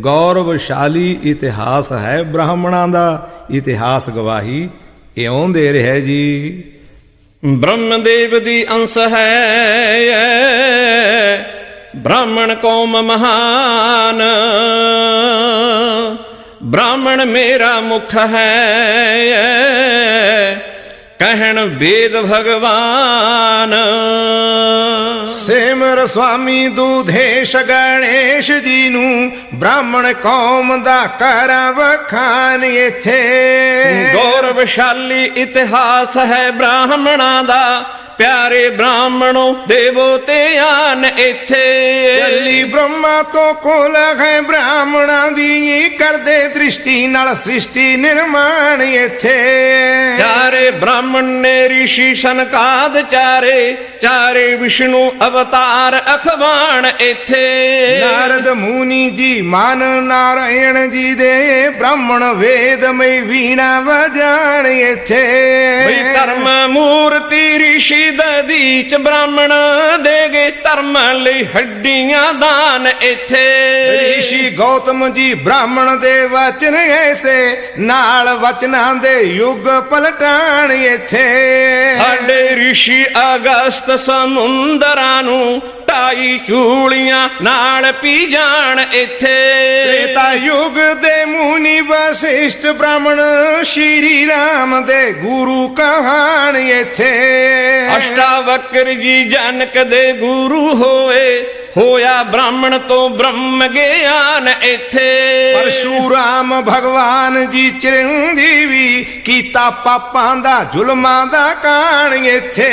ਗੌਰਵਸ਼ਾਲੀ ਇਤਿਹਾਸ ਹੈ ਬ੍ਰਾਹਮਣਾਂ ਦਾ, ਇਤਿਹਾਸ ਗਵਾਹੀ ਇਉਂ ਦੇ ਰਿਹਾ ਜੀ। ਬ੍ਰਹਮਦੇਵ ਦੀ ਅੰਸ਼ ਹੈ ਬ੍ਰਾਹਮਣ ਕੌਮ ਮਹਾਨ। ਬ੍ਰਾਹਮਣ ਮੇਰਾ ਮੁਖ ਹੈ ਕਹਿਣ ਵੇਦ ਭਗਵਾਨ। ਸੁਆਮੀ ਦੂਧੇਸ਼ ਗਣੇਸ਼ ਜੀ ਨੂੰ ਬ੍ਰਾਹਮਣ ਕੌਮ ਦਾ ਕਰਾਂ ਵਖਾਨ ਇੱਥੇ। ਗੌਰਵਸ਼ਾਲੀ ਇਤਿਹਾਸ ਹੈ ਬ੍ਰਾਹਮਣਾਂ ਦਾ। ਪਿਆਰੇ ਬ੍ਰਾਹਮਣੋ ਦੇਵੋ ਤੇ ਆਨ ਇੱਥੇ ਚੱਲੀ ਬ੍ਰਹਮਾ ਤੋਂ ਕੋਲ ਹੈ ਬ੍ਰਾਹਮਣਾਂ ਦੀ ਕਰਦੇ ਦ੍ਰਿਸ਼ਟੀ ਨਾਲ ਸ੍ਰਿਸ਼ਟੀ ਨਿਰਮਾਣ ਇੱਥੇ ਚਾਰੇ ਬ੍ਰਾਹਮਣ ਨੇ ઋષਿ ਸਨਕਾਦ ਚਾਰੇ ਚਾਰੇ ਵਿਸ਼ਨੂੰ ਅਵਤਾਰ ਅਖਵਾਣ ਇੱਥੇ ਨਾਰਦ ਮੂਨੀ ਜੀ ਮਨ ਨਾਰਾਇਣ ਜੀ ਦੇ ਬ੍ਰਾਹਮਣ ਵੇਦਮਈ ਵੀਣਾ ਵਜਾਣ ਇੱਥੇ ਬਈ ਧਰਮ ਮੂਰਤੀ ઋષਿ ਸ਼ਹੀਦ ਦੀਚ ਬ੍ਰਾਹਮਣ ਗਏ ਧਰਮ ਲਈ ਹੱਡੀਆਂ ਦਾਨ ਇਥੇ। ਰਿਸ਼ੀ ਗੌਤਮ ਜੀ ਬ੍ਰਾਹਮਣ ਦੇ ਵਚਨ ਐਸੇ ਨਾਲ ਵਚਨਾਂ ਦੇ ਯੁੱਗ ਪਲਟਾਣ ਇਥੇ। ਸਾਡੇ ਰਿਸ਼ੀ ਅਗਸਤ ਸਮੁੰਦਰਾਂ ਨੂੰ ਢਾਈ ਚੂਲੀਆਂ ਨਾਲ ਪੀ ਜਾਣ ਇੱਥੇ। ਤ੍ਰੇਤਾ ਯੁੱਗ ਦੇ ਮੂਨੀ ਵਸਿਸ਼ਟ ਬ੍ਰਾਹਮਣ ਸ਼੍ਰੀ ਰਾਮ ਦੇ ਗੁਰੂ ਕਹਾਣ ਇੱਥੇ। ਅਸ਼ਟਾਵਕਰ ਜੀ ਜਨਕ ਦੇ ਗੁਰੂ ਹੋਏ ਹੋਇਆ ਬ੍ਰਾਹਮਣ ਤੋਂ ਬ੍ਰਹਮ ਗਿਆਨ ਇੱਥੇ। ਪਰਸ਼ੂਰਾਮ ਭਗਵਾਨ ਜੀ ਚਿਰੰਜੀਵੀ ਕੀਤਾ ਪਾਪਾਂ ਦਾ ਜ਼ੁਲਮਾਂ ਦਾ ਕਾਣ ਇੱਥੇ।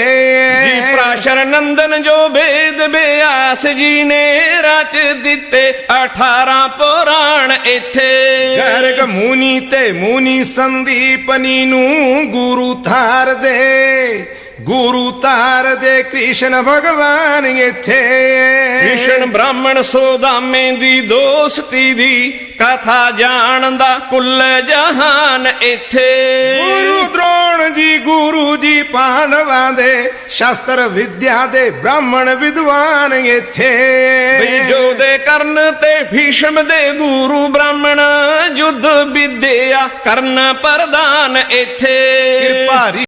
ਜੀ ਪ੍ਰਾਸ਼ਰ ਨੰਦਨ ਜੋ ਵੇਦ ਬਿਆਸ ਜੀ ਨੇ ਰਚ ਦਿੱਤੇ 18 ਪੁਰਾਣ ਇੱਥੇ। ਗਰਗ ਮੂਨੀ ਤੇ ਮੂਨੀ ਸੰਦੀਪਨੀ ਨੂੰ ਗੁਰੂ ਥਾਰ ਦੇ। ਗੁਰੂ ਤਾਰ ਦੇ ਕ੍ਰਿਸ਼ਨ ਭਗਵਾਨ ਇੱਥੇ ਕ੍ਰਿਸ਼ਨ ਬ੍ਰਾਹਮਣ ਸੋਦਾਮੇ ਦੀ ਦੋਸਤੀ ਦੀ ਕਥਾ ਜਾਣਦਾ ਕੁੱਲ ਜਹਾਨ ਇੱਥੇ। ਗੁਰੂ ਦ੍ਰੋਣ ਜੀ ਗੁਰੂ ਜੀ ਪਾਂਡਵਾਂ ਦੇ ਸ਼ਾਸਤਰ ਵਿਦਿਆ ਦੇ ਬ੍ਰਾਹਮਣ ਵਿਦਵਾਨ ਇੱਥੇ ਬਈ ਜੋ ਦੇ ਕਰਨ ਤੇ ਭੀਸ਼ਮ ਦੇ ਗੁਰੂ ਬ੍ਰਾਹਮਣ ਯੁੱਧ ਵਿਦਿਆ ਕਰਨ ਪ੍ਰਦਾਨ ਇੱਥੇ। ਕਿਰਪਾ